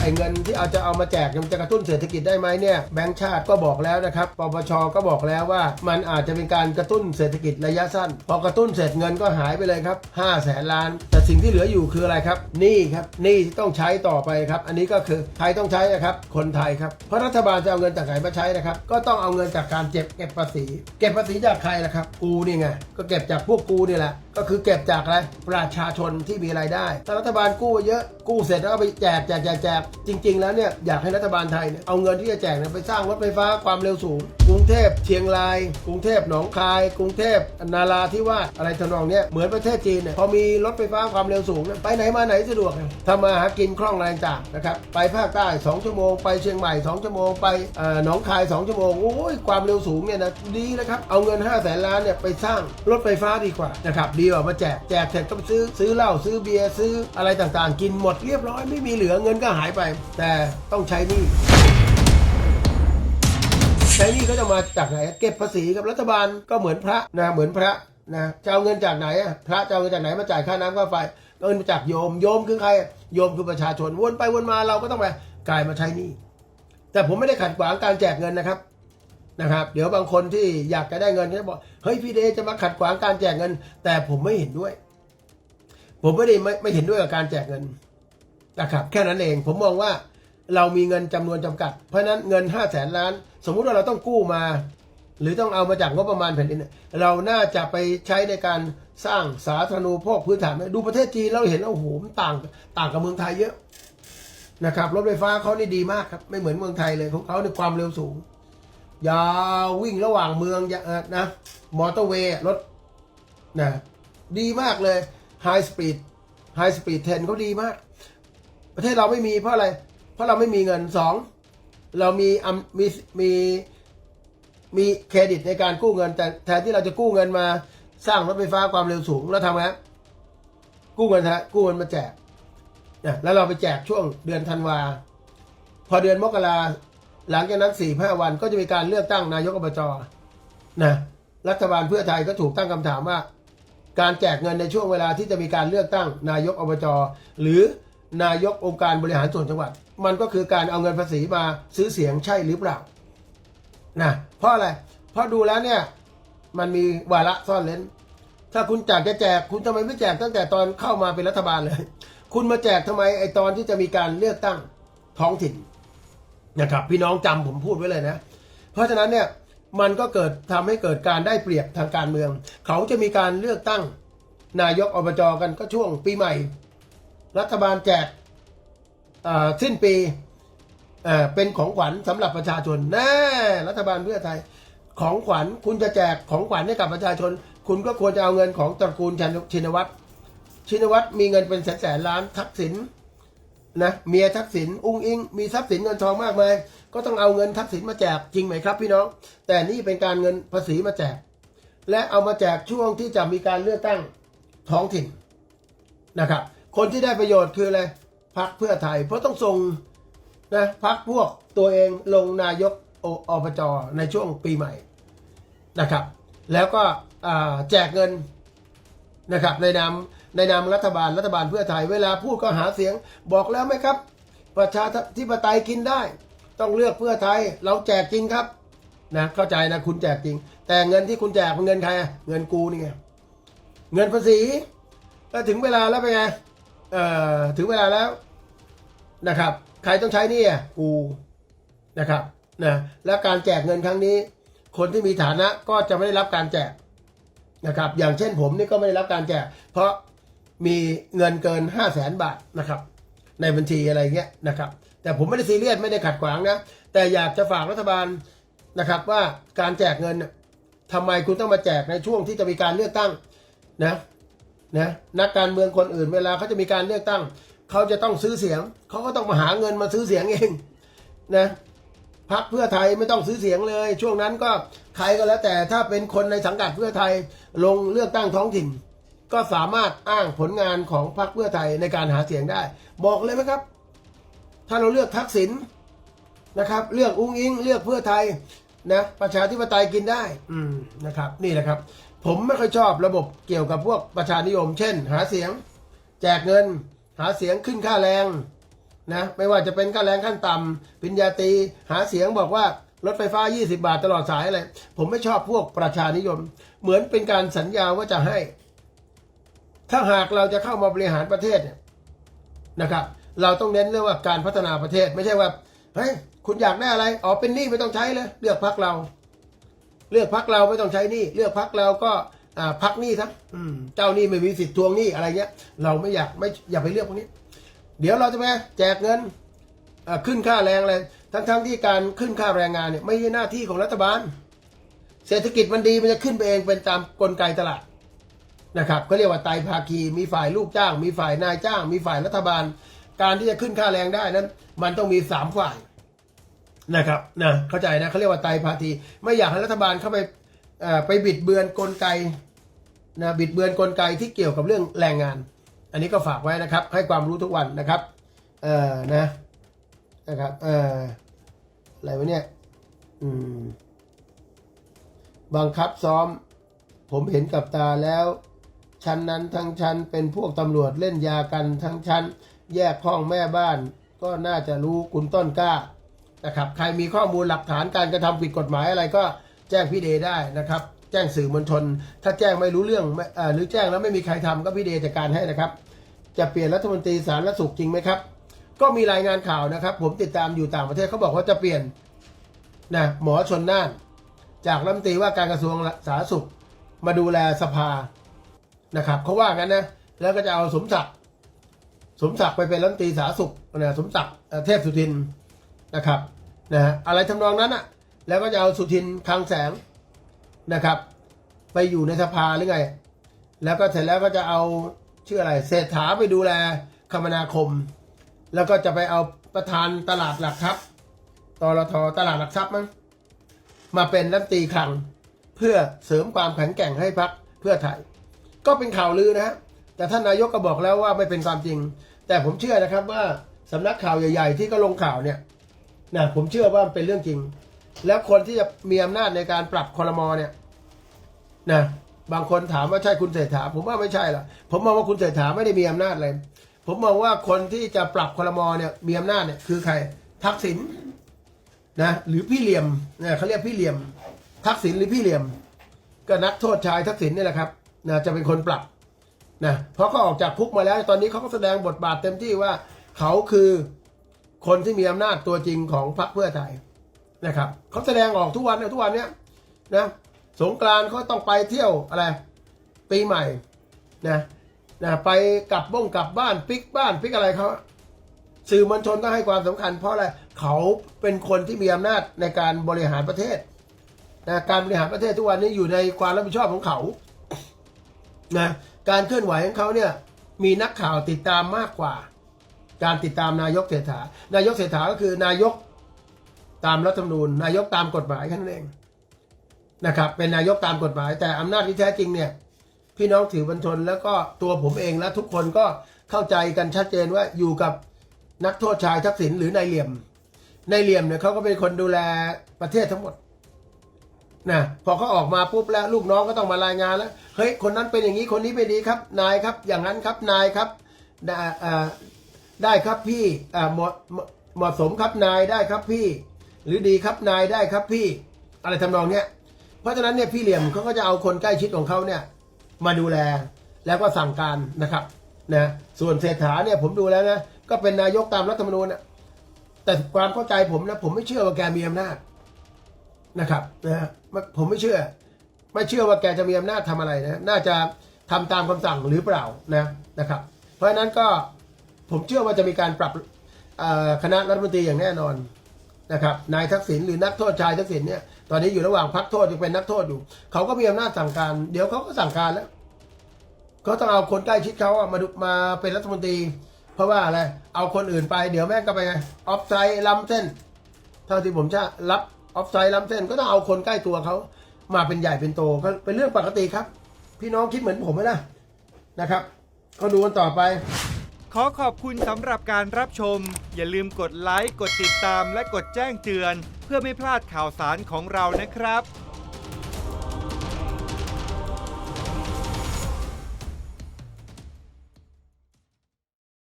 ไอ้เงินที่เอาจะเอามาแจกมันจะกระตุ้นเศรษฐกิจได้ไหมเนี่ยแบงก์ชาติก็บอกแล้วนะครับ ปปชก็บอกแล้วว่า มันอาจจะเป็นการกระตุ้นเศรษฐกิจระยะสั้น พอกระตุ้นเสร็จเงินก็หายไปเลยครับ5แสนล้าน แต่สิ่งที่เหลืออยู่คืออะไรครับหนี่ครับหนี่ที่ต้องใช้ต่อไปครับ อันนี้ก็คือใครต้องใช้นะครับ คนไทยครับ เพราะรัฐบาลจะเอาเงินจากไหนมาใช้นะครับ ก็ต้องเอาเงินจากการเก็บเก็บภาษี เก็บภาษีจากใครล่ะครับ กูนี่ไง ก็เก็บจากพวกกูนี่แหละ ก็คือเก็บจากอะไรประชาชนที่มีรายได้ถ้ารัฐบาลกู้เยอะกู้เสร็จแล้วก็ไปแจกแจกแจกแจกจริง ๆ แล้วเนี่ยอยากให้รัฐบาลไทยเนี่ยเอาเงินที่จะแจกเนี่ยไปสร้างรถไฟฟ้าความเร็วสูง กรุงเทพเชียงราย กรุงเทพหนองคาย กรุงเทพนาราธิวาสอะไรทำนองเนี้ยเหมือนประเทศจีนเนี่ยพอมีรถไฟฟ้าความเร็วสูงเนี่ยไปไหนมาไหนสะดวกเนี่ยทำมาหากินคล่องแรงต่างนะครับไปภาคใต้ 2 ชั่วโมงไปเชียงใหม่ 2 ชั่วโมงไปหนองคาย 2 ชั่วโมงโอ้ยความเร็วสูงเนี่ยนะดีนะครับเอาเงิน5 0 0แสนล้านเนี่ยไปสร้างรถไฟฟ้าดีกว่านะครับดีกว่ามาแจกแจกเสร็จก็ไปซื้อซื้อเหล้าซื้อเบียร์ซื้ออะไรต่างๆ กินหมดเรียบร้อยไม่มีเหลือเงินก็หายไป แต่ต้องใช้หนี่ใช้นี่ก็จะมาจากไหนเก็บภาษีกับรัฐบาลก็เหมือนพระนะเหมือนพระนะจะเอาเงินจากไหนอะพระจะเอาเงินจากไหนมาจ่ายค่าน้ำค่าไฟเงินมาจากโยมโยมคือใครโยมคือประชาชนวนไปวนมาเราก็ต้องไปกลายมาใช้นี่แต่ผมไม่ได้ขัดขวางการแจกเงินนะครับ นะครับ เดี๋ยวบางคนที่อยากจะได้เงินเขาบอกเฮ้ยพี่เดจะมาขัดขวางการแจกเงิน แต่ผมไม่เห็นด้วย ผมไม่ได้ไม่ไม่เห็นด้วยกับการแจกเงินนะครับ แค่นั้นเองผมมองว่าเรามีเงินจำนวนจำกัด เพราะนั้นเงิน5 0 0แสนล้าน สมมุติว่าเราต้องกู้มา หรือต้องเอามาจากงบประมาณแผ่นดินเนี่ยเราน่าจะไปใช้ในการสร้างสาธารณูปโภคพื้นฐานดูประเทศจีนเราเห็นแล้วโอ้โหมต่างต่างกับเมืองไทยเยอะนะครับรถไฟฟ้าเขานี่ดีมากครับ ไม่เหมือนเมืองไทยเลยของเขาในความเร็วสูง อย่าวิ่งระหว่างเมืองอย่านะ มอเตอร์เวย์รถนะดีมากเลยไฮสปีดไฮสปีดเทนเขาดีมาก ประเทศเราไม่มีเพราะอะไร เพราะเราไม่มีเงินสองเรามีมีมีมีเครดิตในการกู้เงิน แต่แทนที่เราจะกู้เงินมาสร้างรถไฟฟ้าความเร็วสูงแล้วทำไงกู้เงินฮะกู้เงินมาแจกนี่ยแล้วเราไปแจกช่วงเดือนธันวา พอเดือนมกรา หลังจากนั้นสี่ห้าวันก็จะมีการเลือกตั้งนายกอบจนะรัฐบาลเพื่อไทยก็ถูกตั้งคำถามว่า การแจกเงินในช่วงเวลาที่จะมีการเลือกตั้งนายกอบจหรือนายกองค์การบริหารส่วนจังหวัด มันก็คือการเอาเงินภาษีมาซื้อเสียงใช่หรือเปล่านะเพราะอะไรเพราะดูแล้วเนี่ยมันมีวาระซ่อนเล้น ถ้าคุณอยากจะแจกคุณทำไมไม่แจกตั้งแต่ตอนเข้ามาเป็นรัฐบาลเลย คุณมาแจกทำไมไอตอนที่จะมีการเลือกตั้งท้องถิ่น นะครับพี่น้องจำผมพูดไว้เลยนะ เพราะฉะนั้นเนี่ยมันก็เกิดทำให้เกิดการได้เปรียบทางการเมือง เขาจะมีการเลือกตั้งนายกอบจกันก็ช่วงปีใหม่ รัฐบาลแจกอ่าสิ้นปีอ่าเป็นของขวัญสำหรับประชาชนแน่รัฐบาลเพื่อไทยของขวัญคุณจะแจกของขวัญให้กับประชาชน คุณก็ควรจะเอาเงินของตระกูลชินวัตรชินวัตรมีเงินเป็นแสนแสนล้านทักษิณ นะเมียทักษิณอุ้งอิง มีทรัพย์สินเงินทองมากมาย ก็ต้องเอาเงินทักษิณมาแจกจริงไหมครับพี่น้อง แต่นี่เป็นการเงินภาษีมาแจก และเอามาแจกช่วงที่จะมีการเลือกตั้งท้องถิ่นนะครับ คนที่ได้ประโยชน์คืออะไรพักเพื่อไทย เพราะต้องส่งนะพักพวกตัวเองลงนายกออบจในช่วงปีใหม่นะครับ แล้วก็แจกเงินนะครับในนาม ในนามรัฐบาลรัฐบาลเพื่อไทยเวลาพูดก็หาเสียง บอกแล้วไหมครับ ประชาธิปไตยกินได้ ต้องเลือกเพื่อไทยเราแจกจริงครับนะเข้าใจนะคุณแจกจริง แต่เงินที่คุณแจกเป็นเงินใครเงินกูนี่ไงเงินภาษีแล้วถึงเวลาแล้วเป็นไงเอ่อถึงเวลาแล้วนะครับ ใครต้องใช้นี่อะกูนะครับนะและการแจกเงินครั้งนี้ คนที่มีฐานะก็จะไม่ได้รับการแจกนะครับ อย่างเช่นผมนี่ก็ไม่ได้รับการแจก เพราะ มีเงินเกิน5 0 0แสนบาทนะครับ ในบัญชีอะไรเงี้ยนะครับ แต่ผมไม่ได้ซีเรียสไม่ได้ขัดขวางนะ แต่อยากจะฝากรัฐบาลนะครับว่าการแจกเงินน่ะทำไมคุณต้องมาแจกในช่วงที่จะมีการเลือกตั้งนะนะนักการเมืองคนอื่นเวลาเขาจะมีการเลือกตั้ง เขาจะต้องซื้อเสียง เขาก็ต้องมาหาเงินมาซื้อเสียงเองนะพักเพื่อไทยไม่ต้องซื้อเสียงเลย ช่วงนั้นก็ใครก็แล้วแต่ถ้าเป็นคนในสังกัดเพื่อไทยลงเลือกตั้งท้องถิ่น ก็สามารถอ้างผลงานของพรรคเพื่อไทยในการหาเสียงได้ บอกเลยไหมครับ ถ้าเราเลือกทักษิณนะครับ เลือกอุ้งอิง เลือกเพื่อไทยนะประชาธิปไตยกินได้ อืมนะครับ นี่แหละครับ ผมไม่ค่อยชอบระบบเกี่ยวกับพวกประชานิยม เช่น หาเสียง แจกเงิน หาเสียงขึ้นค่าแรงนะไม่ว่าจะเป็นค่าแรงขั้นต่ำปริญญาตรีหาเสียงบอกว่ารถไฟฟ้า 20 บาทตลอดสายอะไรผมไม่ชอบพวกประชานิยม เหมือนเป็นการสัญญาว่าจะให้ ถ้าหากเราจะเข้ามาบริหารประเทศเนี่ยนะครับ เราต้องเน้นเรื่องว่าการพัฒนาประเทศ ไม่ใช่ว่าเฮ้ยคุณอยากได้อะไรอ๋อเป็นหนี้ไม่ต้องใช้เลยเลือกพักเรา เลือกพักเราไม่ต้องใช้หนี้เลือกพักเราก็อ่าพักหนี้ทั้งอืมเจ้าหนี้ไม่มีสิทธิ์ทวงหนี้อะไรเงี้ย เราไม่อยากไม่อย่าไปเลือกพวกนี้ เดี๋ยวเราจะไปแจกเงินอ่าขึ้นค่าแรงอะไรทั้งๆที่การขึ้นค่าแรงงานเนี่ยไม่ใช่หน้าที่ของรัฐบาล เศรษฐกิจมันดีมันจะขึ้นไปเองเป็นตามกลไกตลาด นะครับก็เรียกว่าไตภาคีมีฝ่ายลูกจ้าง มีฝ่ายนายจ้าง มีฝ่ายรัฐบาล การที่จะขึ้นค่าแรงได้นั้น มันต้องมีสามฝ่ายนะครับนะเข้าใจนะเขาเรียกว่าไตภาคีไม่อยากให้รัฐบาลเข้าไปไปบิดเบือนกลไกนะบิดเบือนกลไกที่เกี่ยวกับเรื่องแรงงาน อันนี้ก็ฝากไว้นะครับ ให้ความรู้ทุกวันนะครับเออนะนะครับเอออะไรวะเนี่ยอืมบังคับซ้อม ผมเห็นกับตาแล้ว ชั้นนั้นทั้งชั้นเป็นพวกตำรวจเล่นยากันทั้งชั้น แยกห้องแม่บ้าน ก็น่าจะรู้คุณต้นกล้านะครับใครมีข้อมูลหลักฐานการกระทำผิดกฎหมายอะไรก็แจ้งพี่เดได้นะครับ แจ้งสื่อมวลชน ถ้าแจ้งไม่รู้เรื่องอหรือแจ้งแล้วไม่มีใครทำก็พี่เดจัดการให้นะครับ จะเปลี่ยนรัฐมนตรีสาธารณสุขจริงไหมครับ ก็มีรายงานข่าวนะครับ ผมติดตามอยู่ต่างประเทศเขาบอกว่าจะเปลี่ยนนะหมอชนน่าน จากรัฐมนตรีว่าการกระทรวงสาธารณสุข มาดูแลสภา นะครับเขาว่างั้นนะแล้วก็จะเอาสมศักดิ์สมศักดิ์ไปเป็นรัฐมนตรีสาธารณสุขนะสมศักดิ์เทพสุทินนะครับนะฮะอะไรทำนองนั้นอะ แล้วก็จะเอาสุทินคลังแสงนะครับ ไปอยู่ในสภาหรือไง แล้วก็เสร็จแล้วก็จะเอาชื่ออะไรเศรษฐาไปดูแลคมนาคม แล้วก็จะไปเอาประธานตลาดหลักทรัพย์ตลทตลาดหลักทรัพย์มั้งมาเป็นรัฐมนตรีคลังเพื่อเสริมความแข็งแกร่งให้พักเพื่อไทย ก็เป็นข่าวลือนะฮะแต่ท่านนายกก็บอกแล้วว่าไม่เป็นความจริง แต่ผมเชื่อนะครับว่าสำนักข่าวใหญ่ ๆ ที่ก็ลงข่าวเนี่ยนะผมเชื่อว่ามันเป็นเรื่องจริง แล้วคนที่จะมีอำนาจในการปรับคอรมอเนี่ยนะบางคนถามว่าใช่คุณเศรษฐา ผมว่าไม่ใช่ละผมมองว่าคุณเศรษฐาไม่ได้มีอำนาจเลยผมมองว่าคนที่จะปรับคอรมอเนี่ยมีอำนาจเนี่ยคือใครทักษิณนะหรือพี่เหลี่ยมน่ะเขาเรียกพี่เหลี่ยม ทักษิณหรือพี่เหลี่ยม ก็นักโทษชายทักษิณนี่แหละครับ นะจะเป็นคนปรับนะเพราะเขาออกจากคุกมาแล้ว ตอนนี้เขาก็แสดงบทบาทเต็มที่ว่า เขาคือคนที่มีอำนาจตัวจริงของพรรคเพื่อไทยนะครับเขาแสดงออกทุกวันทุกวันเนี้ยนะสงกรานต์เขาต้องไปเที่ยวอะไร ปีใหม่นะนะไปกลับบ้งกลับบ้านปิกบ้านปิกอะไรเขาสื่อมวลชนก็ให้ความสำคัญ เพราะอะไรเขาเป็นคนที่มีอำนาจในการบริหารประเทศนะการบริหารประเทศทุกวันนี้อยู่ในความรับผิดชอบของเขา นะการเคลื่อนไหวของเขาเนี่ยมีนักข่าวติดตามมากกว่า การติดตามนายกเศรษฐานายกเศรษฐาก็คือนายกตามรัฐธรรมนูญ นายกตามกฎหมายแค่นั้นเองนะครับเป็นนายกตามกฎหมาย แต่อำนาจที่แท้จริงเนี่ยพี่น้องถือบัญชนแล้วก็ตัวผมเองและทุกคนก็เข้าใจกันชัดเจนว่าอยู่กับนักโทษชายทักษิณหรือนายเหลี่ยมนายเหลี่ยมเนี่ยเขาก็เป็นคนดูแลประเทศทั้งหมด นะพอเขาออกมาปุ๊บแล้วลูกน้องก็ต้องมารายงานแล้วเฮ้ยคนนั้นเป็นอย่างนี้คนนี้ไม่ดีครับ นายครับ อย่างนั้นครับนายครับได้ได้ครับพี่เหมาะเหมาะสมครับนายได้ครับพี่ หรือดีครับนายได้ครับพี่ อะไรทำนองเนี้ยเพราะฉะนั้นเนี่ยพี่เหลี่ยมเขาก็จะเอาคนใกล้ชิดของเขาเนี่ยมาดูแลแล้วก็สั่งการนะครับนะส่วนเศรษฐาเนี่ยผมดูแล้วนะก็เป็นนายกตามรัฐธรรมนูญนะแต่ความเข้าใจผมนะผมไม่เชื่อว่าแกมีอำนาจ นะครับนะผมไม่เชื่อ ไม่เชื่อว่าแกจะมีอำนาจทำอะไรนะน่าจะทำตามคำสั่งหรือเปล่านะนะครับ เพราะฉะนั้นก็ผมเชื่อว่าจะมีการปรับคณะรัฐมนตรีอย่างแน่นอนนะครับนายทักษิณหรือนักโทษชายทักษิณเนี่ยตอนนี้อยู่ระหว่างพักโทษยังเป็นนักโทษอยู่เขาก็มีอำนาจสั่งการ เดี๋ยวเขาก็สั่งการแล้วเขาต้องเอาคนใกล้ชิดเขาอะมาดูมาเป็นรัฐมนตรี เพราะว่าอะไรเอาคนอื่นไป เดี๋ยวแม่งก็ไปไงออฟไซด์ล้ำเส้น เท่าที่ผมจะรับ ออฟไซด์ล้ำเส้นก็ต้องเอาคนใกล้ตัวเขามาเป็นใหญ่เป็นโตก็เป็นเรื่องปกติครับ พี่น้องคิดเหมือนผมไหมนะนะครับ ก็ดูกันต่อไป ขอขอบคุณสำหรับการรับชม อย่าลืมกดไลค์กดติดตามและกดแจ้งเตือน เพื่อไม่พลาดข่าวสารของเรานะครับ